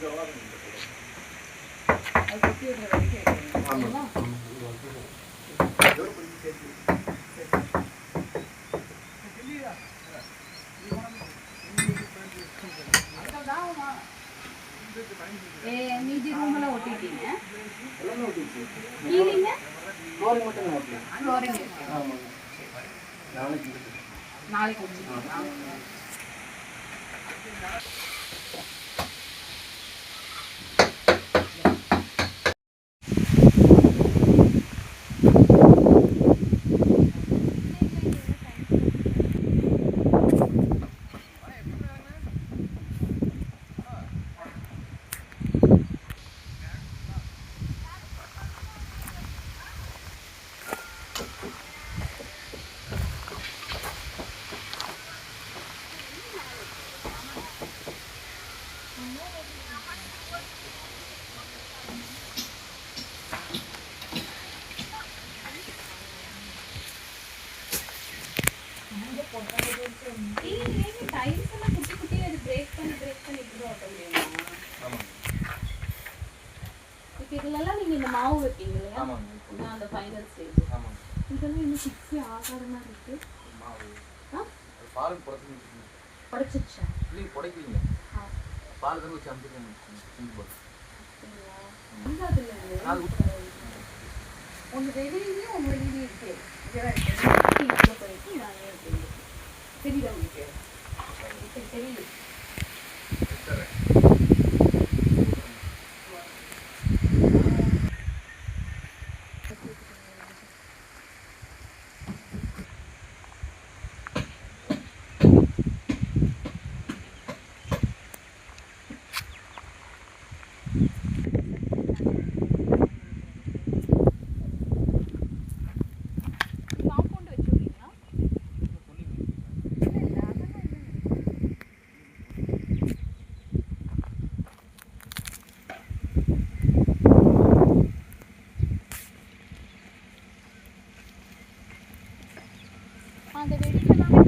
அது மீதி ஃப்ளோரிங் மட்டும் தான் வைக்கணும். flooring இருக்கு. ஆமாங்க நாளைக்கு நாளைக்கு டைல்ஸ் எல்லாம் குட்டி குட்டி அது பிரேக் பண்ணி பிரேக் பண்ணி இப்படி ஓட்ட முடியுமா இப்போ இதுலலாம் நீங்க இந்த மாவு வைப்பீங்க இல்லையா? அந்த ஃபைனல் ஸ்டேஜ் இதெல்லாம் இன்னும் சிக்ஸே ஆகாத மாதிரி இருக்கு. பால் புடச்சு உடச்சிச்சா இல்லைங்க புடைக்கலீங்க ஆ. பால் தான் வச்சு அது ஒன்று வெளியிலேயும் ஒன்று வெளியிலேயும் இருக்கு. இதெல்லாம் இருக்கு. போயிட்டு நானே இருக்கு శరీరం మీకు ఇక్కడ శరీరం அந்த வெடிக்கெல்லாம்